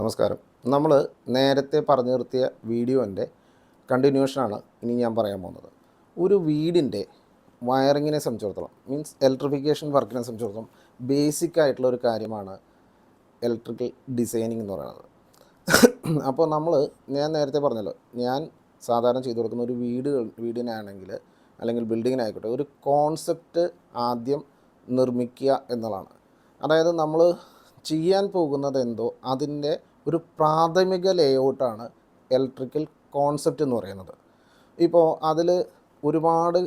നമസ്കാരം. നമ്മൾ നേരത്തെ പറഞ്ഞു നിർത്തിയ വീഡിയോന്റെ കണ്ടിന്യൂഷനാണ് ഇനി ഞാൻ പറയാൻ പോകുന്നത്. ഒരു വീടിന്റെ വയറിങ്ങിനെ സംബന്ധിച്ചിടത്തോളം മീൻസ് ഇലക്ട്രിഫിക്കേഷൻ വർക്കിനെ സംബന്ധിച്ചിടത്തോളം ബേസിക് ആയിട്ടുള്ള ഒരു കാര്യമാണ് ഇലക്ട്രിക്കൽ ഡിസൈനിങ് എന്ന് പറയുന്നത്. അപ്പോൾ നമ്മൾ ഞാൻ നേരത്തെ പറഞ്ഞല്ലോ ഞാൻ സാധാരണ ചെയ്തു കൊടുക്കുന്ന ഒരു വീട് വീടിനാണെങ്കിൽ അല്ലെങ്കിൽ ബിൽഡിങ്ങിനായിക്കോട്ടെ ഒരു കോൺസെപ്റ്റ് ആദ്യം നിർമ്മിക്കുക എന്നുള്ളതാണ്. അതായത് നമ്മൾ ചെയ്യാൻ പോകുന്നത് എന്തോ അതിന്റെ ഒരു പ്രാഥമിക ലേഔട്ടാണ് ഇലക്ട്രിക്കൽ കോൺസെപ്റ്റ് എന്ന് പറയുന്നത്. ഇപ്പോൾ അതിൽ ഒരുപാട്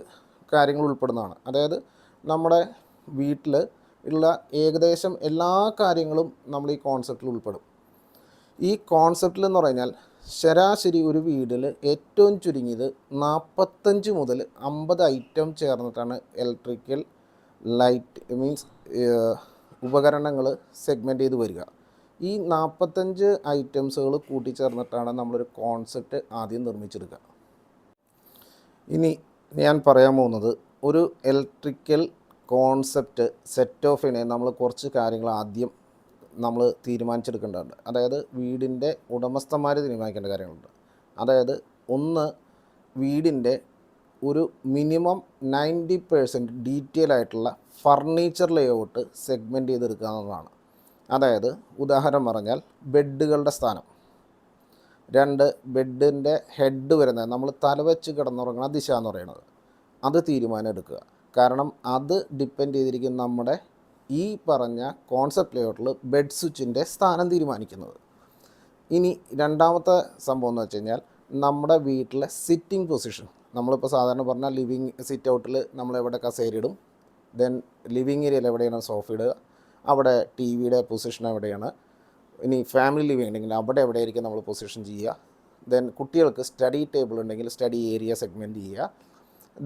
കാര്യങ്ങൾ ഉൾപ്പെടുന്നതാണ്. അതായത് നമ്മുടെ വീട്ടിൽ ഉള്ള ഏകദേശം എല്ലാ കാര്യങ്ങളും നമ്മൾ ഈ കോൺസെപ്റ്റിൽ ഉൾപ്പെടും. ഈ കോൺസെപ്റ്റിൽ എന്ന് പറഞ്ഞാൽ ശരാശരി ഒരു വീടിൽ ഏറ്റവും ചുരുങ്ങിയത് നാൽപ്പത്തഞ്ച് മുതൽ അമ്പത് ഐറ്റം ചേർന്നിട്ടാണ് ഇലക്ട്രിക്കൽ ലൈറ്റ് മീൻസ് ഉപകരണങ്ങൾ സെഗ്മെന്റ് ചെയ്ത് വരിക. ഈ നാൽപ്പത്തഞ്ച് ഐറ്റംസുകൾ കൂട്ടിച്ചേർന്നിട്ടാണ് നമ്മളൊരു കോൺസെപ്റ്റ് ആദ്യം നിർമ്മിച്ചെടുക്കുക. ഇനി ഞാൻ പറയാൻ പോകുന്നത് ഒരു ഇലക്ട്രിക്കൽ കോൺസെപ്റ്റ് സെറ്റ് ഓഫിനെ നമ്മൾ കുറച്ച് കാര്യങ്ങൾ ആദ്യം നമ്മൾ തീരുമാനിച്ചെടുക്കേണ്ടതുണ്ട്. അതായത് വീടിന്റെ ഉടമസ്ഥന്മാർ തീരുമാനിക്കേണ്ട കാര്യങ്ങളുണ്ട്. അതായത് ഒന്ന് വീടിന്റെ ഒരു മിനിമം നയന്റി പേഴ്സന്റ് ഡീറ്റെയിൽ ആയിട്ടുള്ള ഫർണിച്ചർ ലേഔട്ട് സെഗ്മെന്റ് ചെയ്തെടുക്കുക എന്നതാണ് അതായത് ഉദാഹരണം പറഞ്ഞാൽ ബെഡുകളുടെ സ്ഥാനം. രണ്ട് ബെഡിന്റെ ഹെഡ് വരുന്നത് നമ്മൾ തലവെച്ച് കിടന്നുറങ്ങുന്ന ദിശ എന്ന് പറയുന്നത്. അത് തീരുമാനം എടുക്കുക. കാരണം അത് ഡിപ്പെൻഡ് ചെയ്തിരിക്കും നമ്മുടെ ഈ പറഞ്ഞ കോൺസെപ്റ്റ് ലേഔട്ടിൽ ബെഡ് സ്വിച്ചിന്റെ സ്ഥാനം തീരുമാനിക്കുന്നത്. ഇനി രണ്ടാമത്തെ സംഭവം എന്ന് വെച്ച് കഴിഞ്ഞാൽ നമ്മുടെ വീട്ടിലെ സിറ്റിംഗ് പൊസിഷൻ. നമ്മളിപ്പോൾ സാധാരണ പറഞ്ഞാൽ ലിവിങ് സിറ്റ് ഔട്ടിൽ നമ്മൾ എവിടെ കസേരയിടും ദെൻ ലിവിങ് ഏരിയയിൽ എവിടെയാണ് സോഫ ഇടുക അവിടെ ടി വിയുടെ പൊസിഷൻ എവിടെയാണ് ഇനി ഫാമിലി ലിവിങ് ഉണ്ടെങ്കിൽ അവിടെ എവിടെയായിരിക്കും നമ്മൾ പൊസിഷൻ ചെയ്യുക? ദെൻ കുട്ടികൾക്ക് സ്റ്റഡി ടേബിൾ ഉണ്ടെങ്കിൽ സ്റ്റഡി ഏരിയ സെഗ്മെന്റ് ചെയ്യുക.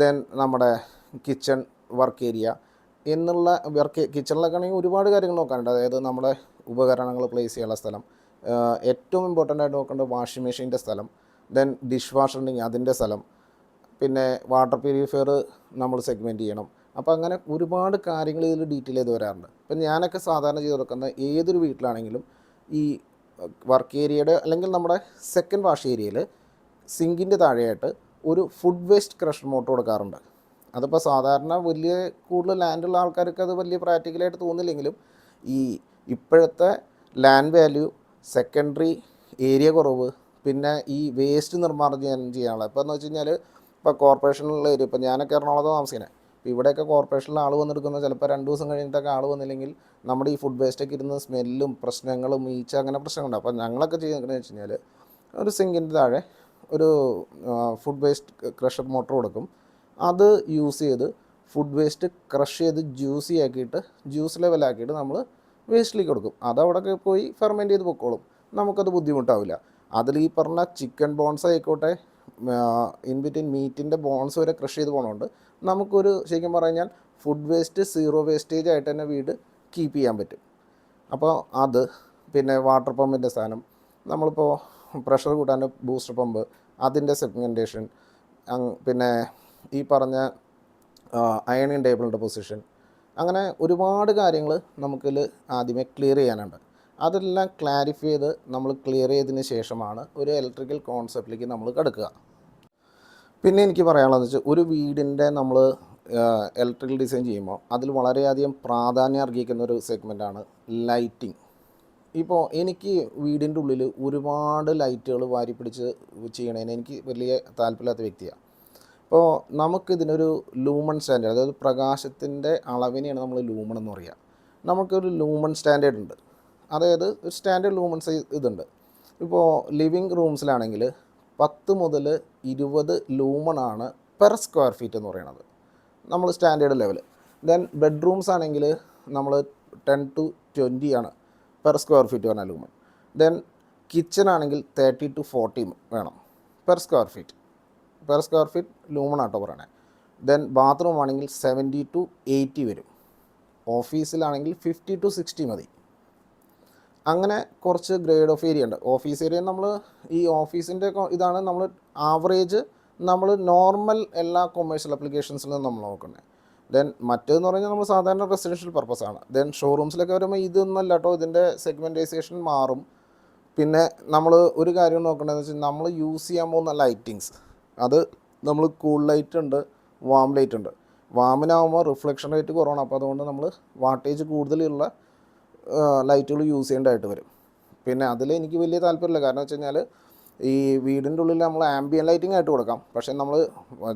ദെൻ നമ്മുടെ കിച്ചൺ വർക്ക് ഏരിയ എന്നുള്ള വർക്ക് കിച്ചണിലൊക്കെ ആണെങ്കിൽ ഒരുപാട് കാര്യങ്ങൾ നോക്കാനുണ്ട്. അതായത് നമ്മുടെ ഉപകരണങ്ങൾ പ്ലേസ് ചെയ്യാനുള്ള സ്ഥലം ഏറ്റവും ഇമ്പോർട്ടന്റ് ആയിട്ട് നോക്കേണ്ടത് വാഷിംഗ് മെഷീന്റെ സ്ഥലം ദെൻ ഡിഷ് വാഷർ ഉണ്ടെങ്കിൽ അതിന്റെ സ്ഥലം പിന്നെ വാട്ടർ പ്യൂരിഫയർ നമ്മൾ സെഗ്മെന്റ് ചെയ്യണം. അപ്പോൾ അങ്ങനെ ഒരുപാട് കാര്യങ്ങൾ ഇതിൽ ഡീറ്റെയിൽ ചെയ്ത് വരാറുണ്ട്. ഇപ്പം ഞാനൊക്കെ സാധാരണ ചെയ്ത് കൊടുക്കുന്ന ഏതൊരു വീട്ടിലാണെങ്കിലും ഈ വർക്ക് ഏരിയയുടെ അല്ലെങ്കിൽ നമ്മുടെ സെക്കൻഡ് വാഷ് ഏരിയയിൽ സിങ്കിന്റെ താഴെയായിട്ട് ഒരു ഫുഡ് വേസ്റ്റ് ക്രഷർ മോട്ടർ കൊടുക്കാറുണ്ട്. അതിപ്പോൾ സാധാരണ വലിയ കൂടുതൽ ലാൻഡുള്ള ആൾക്കാർക്ക് അത് വലിയ പ്രാക്ടിക്കലായിട്ട് തോന്നില്ലെങ്കിലും ഈ ഇപ്പോഴത്തെ ലാൻഡ് വാല്യൂ സെക്കൻഡറി ഏരിയ കുറവ് പിന്നെ ഈ വേസ്റ്റ് നിർമ്മാർജനം ചെയ്യാനുള്ള ഇപ്പോൾ എന്ന് വെച്ച് കഴിഞ്ഞാൽ ഇപ്പോൾ കോർപ്പറേഷനിലുള്ള ഏരിയ ഇപ്പോൾ ഞാനൊക്കെ എറണാകുളത്ത് താമസിക്കുന്നത് ഇവിടെയൊക്കെ കോർപ്പറേഷനിൽ ആൾ വന്നെടുക്കുന്ന ചിലപ്പോൾ രണ്ട് ദിവസം കഴിഞ്ഞിട്ടൊക്കെ ആൾ വന്നില്ലെങ്കിൽ നമ്മുടെ ഈ ഫുഡ് വേസ്റ്റൊക്കെ ഇരുന്ന് സ്മെല്ലും പ്രശ്നങ്ങളും ഈച്ച അങ്ങനെ പ്രശ്നങ്ങളുണ്ട്. അപ്പോൾ ഞങ്ങളൊക്കെ ചെയ്യുന്നത് വെച്ച് കഴിഞ്ഞാൽ ഒരു സിങ്കിന്റെ താഴെ ഒരു ഫുഡ് വേസ്റ്റ് ക്രഷർ മോട്ടർ കൊടുക്കും. അത് യൂസ് ചെയ്ത് ഫുഡ് വേസ്റ്റ് ക്രഷ് ചെയ്ത് ജ്യൂസി ആക്കിയിട്ട് ജ്യൂസ് ലെവലാക്കിയിട്ട് നമ്മൾ വേസ്റ്റിലേക്ക് കൊടുക്കും. അത് അവിടെ പോയി ഫെർമെന്റ് ചെയ്ത് പൊക്കോളും. നമുക്കത് ബുദ്ധിമുട്ടാവില്ല. അതിൽ ഈ പറഞ്ഞ ചിക്കൻ ബോൺസ് ആയിക്കോട്ടെ ഇൻ ബിറ്റ്വീൻ മീറ്റിന്റെ ബോൺസ് വരെ ക്രഷ് ചെയ്ത് പോകണോണ്ട് നമുക്കൊരു ശരിക്കും പറഞ്ഞാൽ ഫുഡ് വേസ്റ്റ് സീറോ വേസ്റ്റേജ് ആയിട്ട് തന്നെ വീട് കീപ്പ് ചെയ്യാൻ പറ്റും. അപ്പോൾ അത് പിന്നെ വാട്ടർ പമ്പിന്റെ സ്ഥാനം നമ്മളിപ്പോൾ പ്രഷർ കൂട്ടാൻ ബൂസ്റ്റർ പമ്പ് അതിന്റെ സെഗ്മെന്റേഷൻ പിന്നെ ഈ പറഞ്ഞ അയണിങ് ടേബിളിന്റെ പൊസിഷൻ അങ്ങനെ ഒരുപാട് കാര്യങ്ങൾ നമുക്കിൽ ആദ്യമേ ക്ലിയർ ചെയ്യാനുണ്ട്. അതെല്ലാം ക്ലാരിഫൈ ചെയ്ത് നമ്മൾ ക്ലിയർ ചെയ്തതിന് ശേഷമാണ് ഒരു ഇലക്ട്രിക്കൽ കോൺസെപ്റ്റിലേക്ക് നമ്മൾ കിടക്കുക. പിന്നെ എനിക്ക് പറയാനുള്ളതെന്ന് വെച്ചാൽ ഒരു വീടിന്റെ നമ്മൾ ഇലക്ട്രിക്കൽ ഡിസൈൻ ചെയ്യുമ്പോൾ അതിൽ വളരെയധികം പ്രാധാന്യം അർഹിക്കുന്ന ഒരു സെഗ്മെന്റാണ് ലൈറ്റിംഗ് ഇപ്പോൾ എനിക്ക് വീടിന്റെ ഉള്ളിൽ ഒരുപാട് ലൈറ്റുകൾ വാരി പിടിച്ച് ചെയ്യണതിന് എനിക്ക് വലിയ താല്പര്യമില്ലാത്ത വ്യക്തിയാണ് ഇപ്പോൾ നമുക്കിതിനൊരു ലൂമൺ സ്റ്റാൻഡേർഡ് അതായത് പ്രകാശത്തിന്റെ അളവിനെയാണ് നമ്മൾ ലൂമൺ എന്ന് പറയുക നമുക്കൊരു ലൂമൺ സ്റ്റാൻഡേർഡ് ഉണ്ട്. അതായത് ഒരു സ്റ്റാൻഡേർഡ് ലൂമൺ സൈസ് ഇതുണ്ട്. ഇപ്പോൾ ലിവിങ് റൂംസിലാണെങ്കിൽ പത്ത് മുതൽ ഇരുപത് ലൂമണാണ് പെർ സ്ക്വയർ ഫീറ്റ് എന്ന് പറയുന്നത്. നമ്മൾ സ്റ്റാൻഡേർഡ് ലെവൽ ദെൻ ബെഡ്റൂംസ് ആണെങ്കിൽ നമ്മൾ ടെൻ ടു ട്വന്റി ആണ് പെർ സ്ക്വയർ ഫീറ്റ് വേണം ലൂമൺ. ദെൻ കിച്ചൺ ആണെങ്കിൽ തേർട്ടി ടു ഫോർട്ടി വേണം per square feet. Per square feet lumen ആട്ടോ പറയണേ. ദെൻ ബാത്റൂം ആണെങ്കിൽ സെവന്റി ടു എയ്റ്റി വരും. ഓഫീസിലാണെങ്കിൽ ഫിഫ്റ്റി ടു സിക്സ്റ്റി മതി. അങ്ങനെ കുറച്ച് ഗ്രേഡ് ഓഫ് ഏരിയ ഉണ്ട്. ഓഫീസ് ഏരിയ നമ്മൾ ഈ ഓഫീസിന്റെ ഇതാണ് നമ്മൾ ആവറേജ് നമ്മൾ നോർമൽ എല്ലാ കൊമേഴ്ഷ്യൽ അപ്ലിക്കേഷൻസിലും നമ്മൾ നോക്കുന്നത് ദെൻ മറ്റേന്ന് പറഞ്ഞാൽ നമ്മൾ സാധാരണ റെസിഡൻഷ്യൽ പർപ്പസാണ് ദെൻ ഷോറൂംസിലൊക്കെ വരുമ്പോൾ ഇതൊന്നും അല്ല കേട്ടോ ഇതിന്റെ സെഗ്മെന്റൈസേഷൻ മാറും. പിന്നെ നമ്മൾ ഒരു കാര്യം നോക്കേണ്ടതെന്ന് വെച്ചാൽ നമ്മൾ യൂസ് ചെയ്യാൻ പോകുന്ന ലൈറ്റിങ്സ് അത് നമ്മൾ കൂൾ ലൈറ്റ് ഉണ്ട് വാം ലൈറ്റ് ഉണ്ട്. വാമിനാവുമ്പോൾ റിഫ്ലക്ഷൻ റേറ്റ് കുറവാണ്. അപ്പോൾ അതുകൊണ്ട് നമ്മൾ വാട്ടേജ് കൂടുതലുള്ള ലൈറ്റുകൾ യൂസ് ചെയ്യേണ്ടതായിട്ട് വരും. പിന്നെ അതിൽ എനിക്ക് വലിയ താല്പര്യമില്ല. കാരണം വെച്ച് കഴിഞ്ഞാൽ ഈ വീടിന്റെ ഉള്ളിൽ നമ്മൾ ആംബിയൻ ലൈറ്റിംഗ് ആയിട്ട് കൊടുക്കാം. പക്ഷേ നമ്മൾ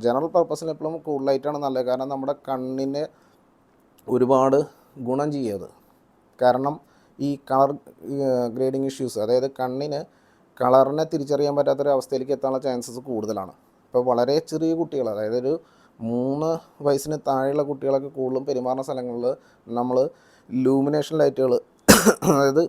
ജനറൽ പർപ്പസിന് എപ്പോഴും കൂൾ ലൈറ്റാണ് നല്ലത്. കാരണം നമ്മുടെ കണ്ണിന് ഒരുപാട് ഗുണം ചെയ്യത് കാരണം ഈ കളർ ഗ്രേഡിങ് ഇഷ്യൂസ് അതായത് കണ്ണിന് കളറിനെ തിരിച്ചറിയാൻ പറ്റാത്തൊരവസ്ഥയിലേക്ക് എത്താനുള്ള ചാൻസസ് കൂടുതലാണ്. ഇപ്പോൾ വളരെ ചെറിയ കുട്ടികൾ അതായത് ഒരു മൂന്ന് വയസ്സിന് താഴെയുള്ള കുട്ടികളൊക്കെ കൂടുതലും പെരുമാറുന്ന സ്ഥലങ്ങളിൽ നമ്മൾ ലൂമിനേഷൻ ലൈറ്റുകൾ അതായത്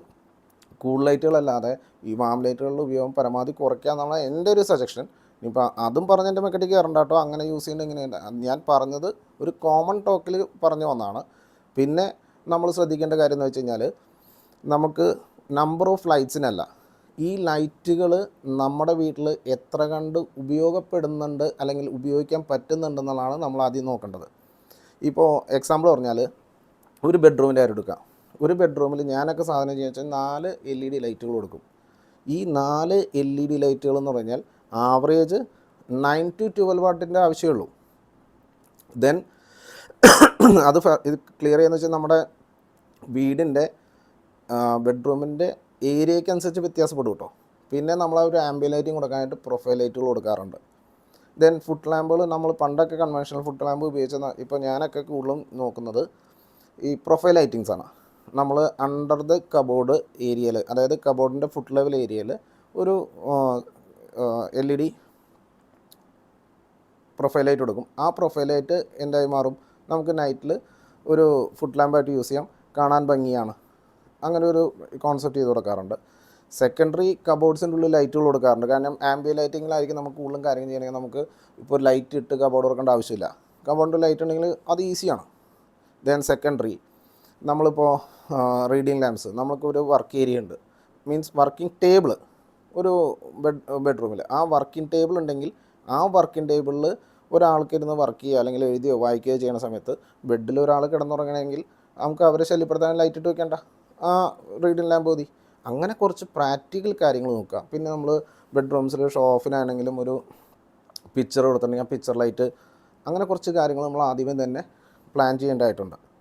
കൂൾ ലൈറ്റുകളല്ലാതെ ഈ വാം ലൈറ്റുകളുടെ ഉപയോഗം പരമാവധി കുറയ്ക്കുക എന്നുള്ള എന്റെ ഒരു സജഷൻ. ഇനിയിപ്പോൾ അതും പറഞ്ഞ് എന്റെ മെക്കറ്റിക്ക് കയറണ്ട കേട്ടോ അങ്ങനെ യൂസ് ചെയ്യേണ്ട ഇങ്ങനെയല്ല ഞാൻ പറഞ്ഞത് ഒരു കോമൺ ടോക്കിൽ പറഞ്ഞു വന്നതാണ്. പിന്നെ നമ്മൾ ശ്രദ്ധിക്കേണ്ട കാര്യം എന്ന് വെച്ച് കഴിഞ്ഞാൽ നമുക്ക് നമ്പർ ഓഫ് ലൈറ്റ്സിനല്ല ഈ ലൈറ്റുകൾ നമ്മുടെ വീട്ടിൽ എത്ര കണ്ട് ഉപയോഗപ്പെടുന്നുണ്ട് അല്ലെങ്കിൽ ഉപയോഗിക്കാൻ പറ്റുന്നുണ്ടെന്നുള്ളതാണ് നമ്മൾ ആദ്യം നോക്കേണ്ടത്. ഇപ്പോൾ എക്സാമ്പിൾ പറഞ്ഞാൽ ഒരു കാര്യം എടുക്കാം. ഒരു ബെഡ്റൂമിൽ ഞാനൊക്കെ സാധനം ചെയ്യുക വെച്ചാൽ നാല് എൽ ഇ ഡി ലൈറ്റുകൾ കൊടുക്കും. ഈ നാല് എൽ ഇ ഡി ലൈറ്റുകൾ എന്ന് പറഞ്ഞാൽ ആവറേജ് നയൻ ടു ട്വൽവ് വാട്ടിന്റെ ആവശ്യമുള്ളൂ ദെൻ അത് ഇത് ക്ലിയർ ചെയ്യുന്ന വെച്ചാൽ നമ്മുടെ വീടിന്റെ ബെഡ്റൂമിന്റെ ഏരിയയ്ക്ക് അനുസരിച്ച് വ്യത്യാസപ്പെടും കേട്ടോ. പിന്നെ നമ്മൾ ഒരു ആംബിയൻ ലൈറ്റിംഗ് കൊടുക്കാനായിട്ട് പ്രൊഫൈൽ ലൈറ്റുകൾ കൊടുക്കാറുണ്ട്. ദെൻ ഫുഡ് ലാമ്പുകൾ നമ്മൾ പണ്ടൊക്കെ കൺവെൻഷണൽ ഫുഡ് ലാമ്പ് ഉപയോഗിച്ച ഇപ്പോൾ ഞാനൊക്കെ കൂടുതലും നോക്കുന്നത് ഈ പ്രൊഫൈൽ ലൈറ്റിങ്സ് ആണ്. നമ്മൾ അണ്ടർ ദ കബോർഡ് ഏരിയയിൽ അതായത് കബോർഡിന്റെ ഫുഡ് ലെവൽ ഏരിയയിൽ ഒരു L E D profile light കൊടുക്കും. ആ പ്രൊഫൈൽ ലൈറ്റ് എന്തായി മാറും? നമുക്ക് നൈറ്റിൽ ഒരു ഫുഡ് ലാമ്പായിട്ട് യൂസ് ചെയ്യാം. കാണാൻ ഭംഗിയാണ്. അങ്ങനെ ഒരു കോൺസെപ്റ്റ് ചെയ്ത് കൊടുക്കാറുണ്ട്. സെക്കൻഡറി കബോർഡ്സിന്റെ ഉള്ളിൽ ലൈറ്റുകൾ കൊടുക്കാറുണ്ട്. കാരണം ആംബിയ ലൈറ്റിങ്ങിലായിരിക്കും നമുക്ക് കൂടുതലും കാര്യങ്ങൾ ചെയ്യണമെങ്കിൽ നമുക്ക് ഇപ്പോൾ ലൈറ്റ് ഇട്ട് കബോർഡ് കൊടുക്കേണ്ട ആവശ്യമില്ല. കബോർഡിന്റെ ലൈറ്റ് ഉണ്ടെങ്കിൽ അത് ഈസിയാണ് ദെൻ സെക്കൻഡറി നമ്മളിപ്പോൾ റീഡിങ് ലാംസ് നമുക്ക് ഒരു വർക്ക് ഏരിയ ഉണ്ട്. മീൻസ് വർക്കിംഗ് ടേബിൾ ഒരു ബെഡ് ബെഡ്റൂമിൽ ആ വർക്കിംഗ് ടേബിൾ ഉണ്ടെങ്കിൽ ആ വർക്കിംഗ് ടേബിളിൽ ഒരാൾക്ക് ഇരുന്ന് വർക്ക് ചെയ്യുക അല്ലെങ്കിൽ എഴുതിയോ വായിക്കുകയോ ചെയ്യുന്ന സമയത്ത് ബെഡിൽ ഒരാൾ കിടന്നുറങ്ങണമെങ്കിൽ നമുക്ക് അവരെ ശല്യപ്പെടുത്താൻ ലൈറ്റ് ഇട്ട് വെക്കേണ്ട. ആ റീഡിങ് ലാമ്പ് മതി. അങ്ങനെ കുറച്ച് പ്രാക്ടിക്കൽ കാര്യങ്ങൾ നോക്കുക. പിന്നെ നമ്മൾ ബെഡ്റൂംസിൽ ഷോഫിനാണെങ്കിലും ഒരു പിക്ചർ കൊടുത്തിട്ടുണ്ടെങ്കിൽ ആ പിക്ചർ ലൈറ്റ് അങ്ങനെ കുറച്ച് കാര്യങ്ങൾ നമ്മൾ ആദ്യമേ തന്നെ പ്ലാൻ ചെയ്യേണ്ടതായിട്ടുണ്ട്.